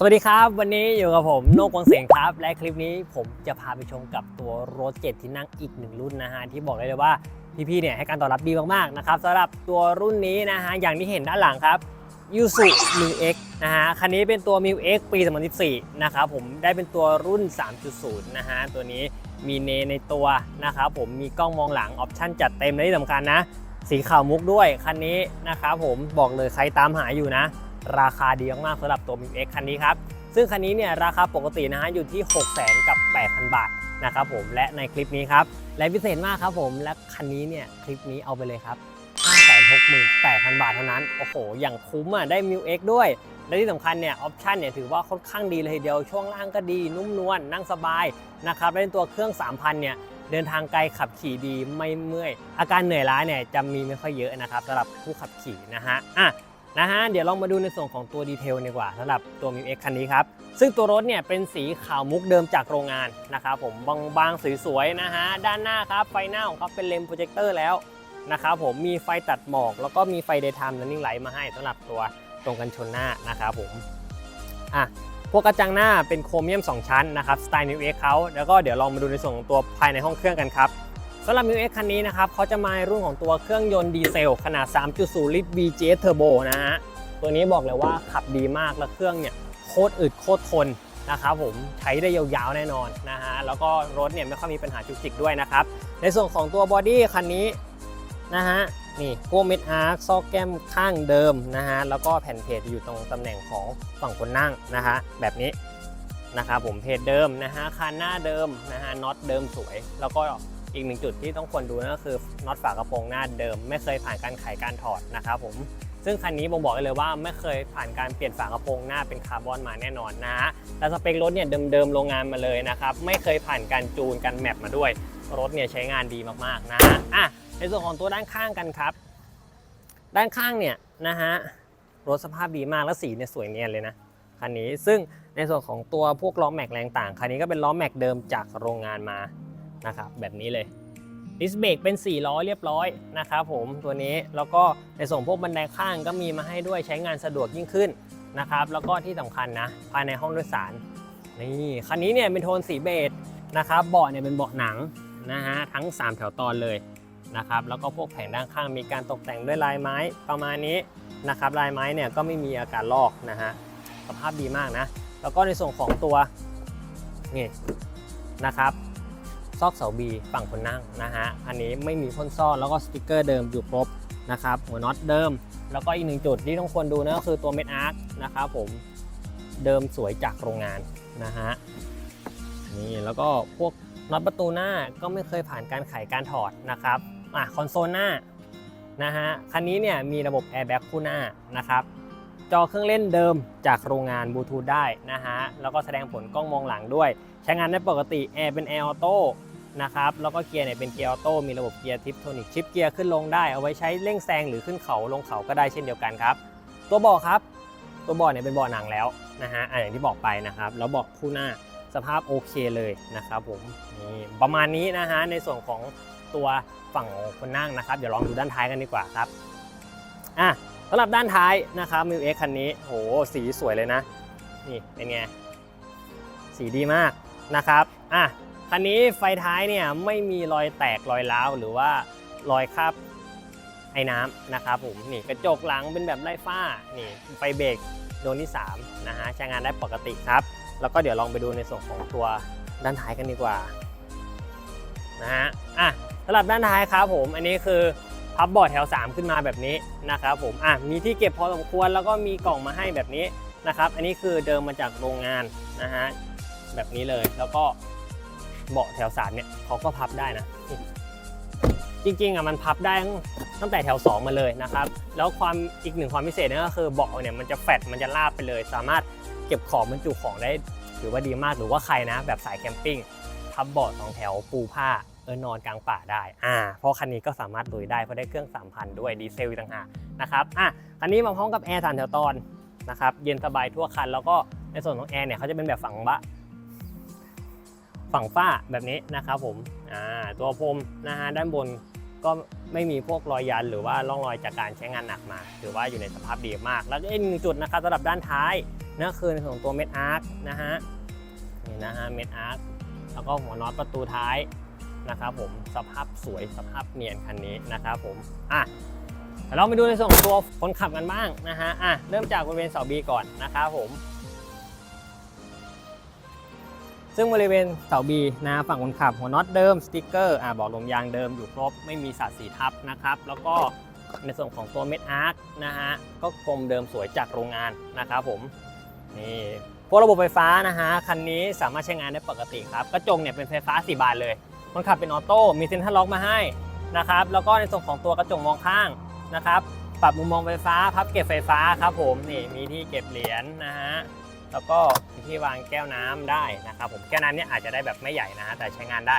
สวัสดีครับ วันนี้อยู่กับผมโนกวงเสียงครับ และคลิปนี้ผมจะพาไปชมกับตัวรถเจ็ดที่นั่งอีกหนึ่งรุ่นนะฮะที่บอกได้เลยว่าพี่ๆเนี่ยให้การตอบรับดีมากๆนะครับสำหรับตัวรุ่นนี้นะฮะอย่างที่เห็นด้านหลังครับยูสุ m i X นะฮะคันนี้เป็นตัว m i X ปี2014นะครับผมได้เป็นตัวรุ่น 3.0 นะฮะตัวนี้มีเนในตัวนะครับผมมีกล้องมองหลังออปชั่นจัดเต็มและที่สำคัญนะ สีขาวมุกด้วยคันนี้นะครับผมบอกเลยใครตามหาอยู่นะ ราคาดีมากๆสำหรับตัว m i X คันนี้ครับ ซึ่งคันนี้เนี่ยราคาปกตินะฮะอยู่ที่ 6 0 0 0 0กับ 8,000 บาทนะครับผมและในคลิปนี้ครับ และพิเศษมากครับผมและคันนี้เนี่ยคลิปนี้เอาไปเลยครับ 568,000 บาทเท่านั้น โอ้โห อย่างคุ้มอะได้ m ิ X ด้วย และที่สำคัญเนี่ยออปชันเนี่ยถือว่าค่อนข้างดีเลยทีเดียวช่วงล่างก็ดีนุ่มนวลนั่งสบายนะครับและในตัวเครื่อง 3,000 เนี่ยเดินทางไกลขับขี่ดีไม่เมื่อย อาการเหนื่อยล้าเนี่ยจะมีไม่ค่อยเยอะนะครับสำหรับผู้ขับขี่นะฮะอะ นะฮะเดี๋ยวลองมาดูในส่วนของตัวดีเทลดีกว่าสำหรับตัว m ิ X คันนี้ครับ ซึ่งตัวรถเนี่ยเป็นสีขาวมุกเดิมจากโรงงานนะครับผมบางๆสวยๆนะฮะด้านหน้าครับไฟหน้าของเขาเป็นเลนส์โปรเจคเตอร์แล้วนะครับผมมีไฟตัดหมอก แล้วก็มีไฟ daytime running light มาให้สำหรับตัวตรงกันชนหน้านะครับผมอะพวกกระจังหน้าเป็นโครเมียม 2 ชั้นนะครับสไตล์ New X เขาแล้วก็เดี๋ยวลองมาดูในส่วนของตัวภายในห้องเครื่องกันครับ สำหรับ New X คันนี้นะครับเขาจะมาในรุ่นของตัวเครื่องยนต์ดีเซล ขนาด 3.0 ลิตร VGS Turbo นะฮะ ตัวนี้บอกเลยว่าขับดีมากแล้วเครื่องเนี่ยโคตรอึดโคตรทนนะครับผมใช้ได้ยาวๆแน่นอนนะฮะ แล้วก็รถเนี่ยไม่ค่อยมีปัญหาจุกจิกด้วยนะครับ ในส่วนของตัวบอดี้คันนี้นะฮะนี่พวกเม็ดอาร์คซอกแก้มข้างเดิมนะฮะแล้วก็แผ่นเพจอยู่ตรงตำแหน่งของฝั่งคนนั่งนะฮะแบบนี้นะครับผมเพจเดิมนะฮะคันหน้าเดิมนะฮะน็อตเดิมสวย แล้วก็ อีกหนึ่งจุดที่ต้องควรดูนั่นก็คือน็อตฝากระโปรงหน้าเดิม ไม่เคยผ่านการไขการถอดนะครับผมซึ่งคันนี้ผมบอกเลยว่าไม่เคยผ่านการเปลี่ยนฝากระโปรงหน้าเป็นคาร์บอนมาแน่นอนนะฮะแต่สเปครถเนี่ยเดิมๆโรงงานมาเลยนะครับไม่เคยผ่านการจูนการแมปมาด้วย รถเนี่ยใช้งานดีมากๆนะฮะอะในส่วนของตัวด้านข้างกันครับ ด้านข้างเนี่ยนะฮะรถสภาพดีมากและสีเนี่ยสวยเนียนเลยนะคันนี้ซึ่งในส่วนของตัวพวกล้อแม็กแรงต่างคันนี้ก็เป็นล้อแม็กเดิมจากโรงงานมา นะครับแบบนี้เลยดิสเบรกเป็น 4 ล้อเรียบร้อยนะครับผมตัวนี้แล้วก็ในส่วนพวกบันไดข้างก็มีมาให้ด้วยใช้งานสะดวกยิ่งขึ้นนะครับแล้วก็ที่สำคัญนะภายในห้องโดยสารนี่คันนี้เนี่ยเป็นโทนสีเบจนะครับเบาะเนี่ยเป็นเบาะหนังนะฮะทั้ง 3 แถวตอนเลยนะครับแล้วก็พวกแผงด้านข้างมีการตกแต่งด้วยลายไม้ประมาณนี้นะครับลายไม้เนี่ยก็ไม่มีอาการลอกนะฮะสภาพดีมากนะ แล้วก็ในส่วนของตัวนี่นะครับ ซอกเสาบีฝั่งคนนั่งนะฮะอันนี้ไม่มีพ่นซ่อนแล้วก็สติกเกอร์เดิมอยู่ครบนะครับหัวน็อตเดิม แล้วก็อีกหนึ่งจุดที่ต้องควรดูนะก็คือตัวเม็ดอาร์คนะครับผมเดิมสวยจากโรงงานนะฮะนี่แล้วก็พวกน็อตประตูหน้าก็ไม่เคยผ่านการไขการถอดนะครับอะคอนโซลหน้านะฮะคันนี้เนี่ยมีระบบแอร์แบ็กคู่หน้านะครับจอเครื่องเล่นเดิมจากโรงงานบลูทูธได้นะฮะแล้วก็แสดงผลกล้องมองหลังด้วย ใช้งานได้ปกติแอร์เป็นแอร์ออโต้ นะครับแล้วก็เกียร์เนี่ยเป็นเกียร์ออโต้มีระบบเกียร์ทิปโทนิกชิปเกียร์ขึ้นลงได้เอาไว้ใช้เร่งแซงหรือขึ้นเขาลงเขาก็ได้เช่นเดียวกันครับ ตัวเบาะครับ ตัวเบาะเนี่ยเป็นเบาะหนังแล้วนะฮะอย่างที่บอกไปนะครับแล้วเบาะคู่หน้าสภาพโอเคเลยนะครับผมนี่ประมาณนี้นะฮะในส่วนของตัวฝั่งคนนั่งนะครับเดี๋ยวลองดูด้านท้ายกันดีกว่าครับอะสำหรับด้านท้ายนะครับมิวเอ็กคันนี้โหสีสวยเลยนะนี่เป็นไงสีดีมากนะครับอะ คันนี้ไฟท้ายเนี่ยไม่มีรอยแตกรอยร้าวหรือว่ารอยคราบไอ้น้ำนะครับผมนี่กระจกหลังเป็นแบบไล่ฝ้านี่ไฟเบรกดวงที่3นะฮะใช้งานได้ปกติครับ แล้วก็เดี๋ยวลองไปดูในส่วนของตัวด้านท้ายกันดีกว่านะฮะอะสำหรับด้านท้ายครับผมอันนี้คือพับบอร์ดแถว 3 ขึ้นมาแบบนี้นะครับผมอะมีที่เก็บพอสมควรแล้วก็มีกล่องมาให้แบบนี้นะครับ อันนี้คือเดิมมาจากโรงงานนะฮะแบบนี้เลยแล้วก็ เบาะแถวสามเนี่ยเขาก็พับได้นะ จริงๆอะมันพับได้ตั้งแต่แถว 2 มาเลยนะครับ แล้วความอีกหนึ่งความพิเศษนั่นก็คือเบาะเนี่ยมันจะแฟดมันจะลาบไปเลย สามารถเก็บของบรรจุของได้ถือว่าดีมากหรือว่าใครนะ แบบสายแคมปิ้งพับเบาะสองแถวปูผ้าเออนอนกลางป่าได้อ่าเพราะคันนี้ก็สามารถลุยได้เพราะได้เครื่อง 3,000 ด้วยดีเซลอีกต่างหากนะครับอะคันนี้มาพร้อมกับแอร์สามแถวตอนนะครับเย็นสบายทั่วคันแล้วก็ในส่วนของแอร์เนี่ยเขาจะเป็นแบบฝังบะ ฝั่งฝ้าแบบนี้นะครับผมอ่าตัวพรมนะฮะด้านบนก็ไม่มีพวกรอยยันหรือว่าร่องรอยจากการใช้งานหนักมา ถือว่าอยู่ในสภาพดีมาก แล้วก็อีกหนึ่งจุดนะครับสำหรับด้านท้ายนั่นคือของตัวเม็ดอาร์คนะฮะนี่นะฮะเม็ดอาร์คแล้วก็หัวน็อตประตูท้ายนะครับผมสภาพสวยสภาพเนียนคันนี้นะครับผมอะเราไปดูในส่วนของตัวคนขับกันบ้างนะฮะอะเริ่มจากบริเวณเสาบีก่อนนะครับผม ซึ่งบริเวณเสาบีนะฝั่งคนขับหัวน็อตเดิมสติ๊กเกอร์อ่าบอกลมยางเดิมอยู่ครบไม่มีสาดสีทับนะครับ แล้วก็ในส่วนของตัวเม็ดอาร์คนะฮะก็กลมเดิมสวยจากโรงงานนะครับผมนี่พวกระบบไฟฟ้านะฮะคันนี้สามารถใช้งานได้ปกติครับกระจกเนี่ยเป็นไฟฟ้า 4 บานเลยคนขับเป็นออโต้มีเซ็นทรัลล็อกมาให้นะครับแล้วก็ในส่วนของตัวกระจกมองข้างนะครับ ปรับมุมมองไฟฟ้า พับเก็บไฟฟ้าครับผมนี่มีที่เก็บเหรียญนะฮะ แล้วก็ที่วางแก้วน้ำได้นะครับผมแก้วน้ำเนี่ยอาจจะได้แบบไม่ใหญ่นะฮะแต่ใช้งานได้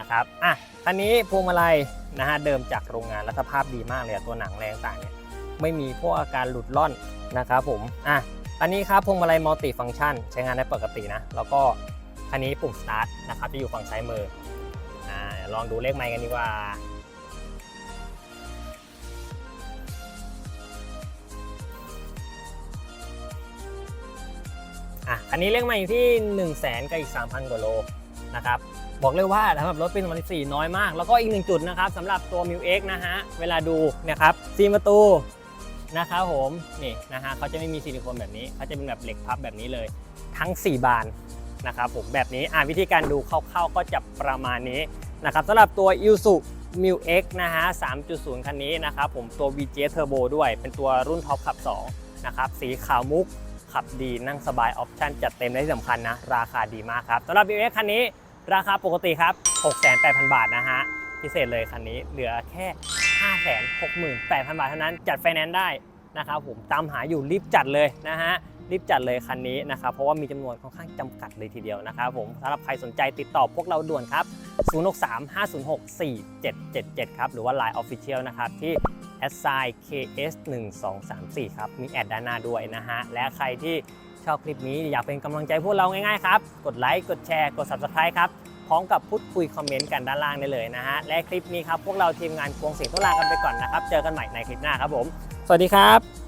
นะครับอะคันนี้พวงมาลัยนะฮะเดิมจากโรงงานและสภาพดีมากเลยตัวหนังแรงต่างเนี่ยไม่มีพวกอาการหลุดล่อนนะครับผมอะอันนี้ครับพวงมาลัยมัลติฟังก์ชันใช้งานได้ปกตินะแล้วก็คันนี้ปุ่มสตาร์ทนะครับจะอยู่ฝั่งซ้ายมืออ่าลองดูเลขไมค์กันดีกว่า อะอันนี้เรียกมาอยู่ที่ 1 0 0 0 0แสนกับอีก 3,000 กว่าโลนะครับบอกเลยว่าสำหรับรถปี2014น้อยมาก แล้วก็อีกหนึ่งจุดนะครับสำหรับตัว m ิว X นะฮะเวลาดูนะครับซีประตูนะครับผมนี่นะฮะเขาจะไม่มีซิลิโคนแบบนี้เขาจะเป็นแบบเหล็กพับแบบนี้เลย ทั้ง 4 บานนะครับผมแบบนี้อะวิธีการดูคร่าวๆก็จะประมาณนี้นะครับสำหรับตัว i s u m i X นะฮะ 3.0 คันนี้นะครับผมตัว VJ Turbo ด้วยเป็นตัวรุ่นท็อปขับ 2 นะครับ สีขาวมุก ขับดีนั่งสบายออปชั่นจัดเต็มและที่สำคัญนะ ราคาดีมากครับสำหรับ b ิ x คันนี้ราคาปกติครับ 6,800 บาทนะฮะ พิเศษเลยคันนี้เหลือแค่ 568,000 บาทเท่านั้นจัดไฟแนนซ์ได้นะครับผมตามหาอยู่รีบจัดเลยนะฮะรีบจัดเลยคันนี้นะครับเพราะว่ามีจำนวนค่อนข้างจำกัดเลยทีเดียวนะครับผมสำหรับใครสนใจติดต่อพวกเราด่วนครับ 0635064777 ครับ หรือว่า Line Official นะครับที่ s s i KS 1 2 3 4ครับ มีแอดด้านหน้าด้วยนะฮะ และใครที่ชอบคลิปนี้อยากเป็นกำลังใจพวกเราง่ายๆครับ กดไลค์ กดแชร์ กด Subscribe ครับ พร้อมกับพูดคุยคอมเมนต์กันด้านล่างได้เลยนะฮะ และคลิปนี้ครับ พวกเราทีมงานกวงเสียงทุลากันไปก่อนนะครับ เจอกันใหม่ในคลิปหน้าครับผม สวัสดีครับ